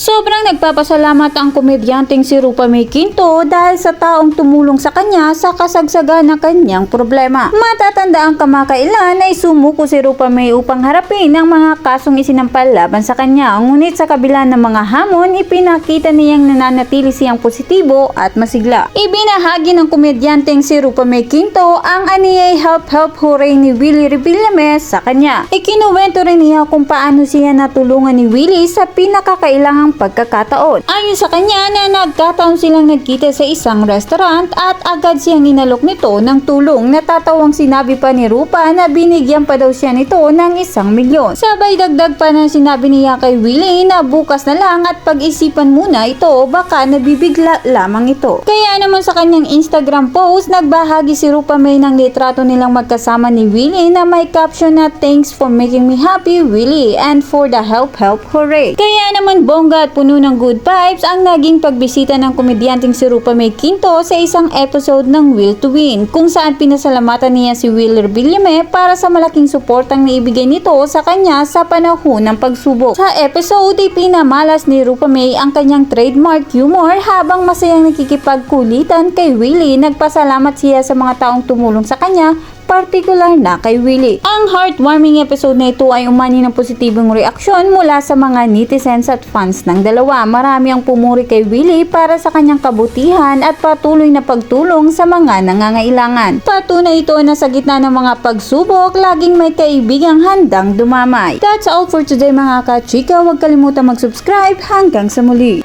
Sobrang nagpapasalamat ang komedyanteng si Rupa May Quinto dahil sa taong tumulong sa kanya sa kasagsagan ng kanyang problema. Matatanda ang kamakailan ay sumuko si Rupa May upang harapin ang mga kasong isinampal laban sa kanya. Ngunit sa kabila ng mga hamon, ipinakita niyang nananatili siyang positibo at masigla. Ibinahagi ng komedyanteng si Rupa May Quinto ang aniyay help help hooray ni Willie Revillames sa kanya. Ikinuwento rin niya kung paano siya natulungan ni Willie sa pinakakailangang pagkakataon. Ayon sa kanya na nagkataon silang nagkita sa isang restaurant at agad siyang inalok nito ng tulong. Natatawang sinabi pa ni Rupa na binigyan pa daw siya nito ng isang milyon. Sabay dagdag pa na sinabi niya kay Willie na bukas na lang at pag-isipan muna ito baka nabibigla lamang ito. Kaya naman sa kanyang Instagram post, nagbahagi si Rupa May ng litrato nilang magkasama ni Willie na may caption na thanks for making me happy Willie and for the help help hooray. Kaya naman bongga at puno ng good vibes ang naging pagbisita ng komedyanteng si Rupa May Quinto sa isang episode ng Will to Win kung saan pinasalamatan niya si Will Villame para sa malaking suportang naibigay nito sa kanya sa panahon ng pagsubok. Sa episode, ipinamalas ni Rupa May ang kanyang trademark humor habang masayang nakikipagkulitan kay Willie. Nagpasalamat siya sa mga taong tumulong sa kanya partikular na kay Willie. Ang heartwarming episode na ito ay umani ng positibong reaksyon mula sa mga netizens at fans ng dalawa. Marami ang pumuri kay Willie para sa kanyang kabutihan at patuloy na pagtulong sa mga nangangailangan. Patunay ito na sa gitna ng mga pagsubok, laging may kaibigang handang dumamay. That's all for today mga kachika. Huwag kalimutan mag-subscribe. Hanggang sa muli.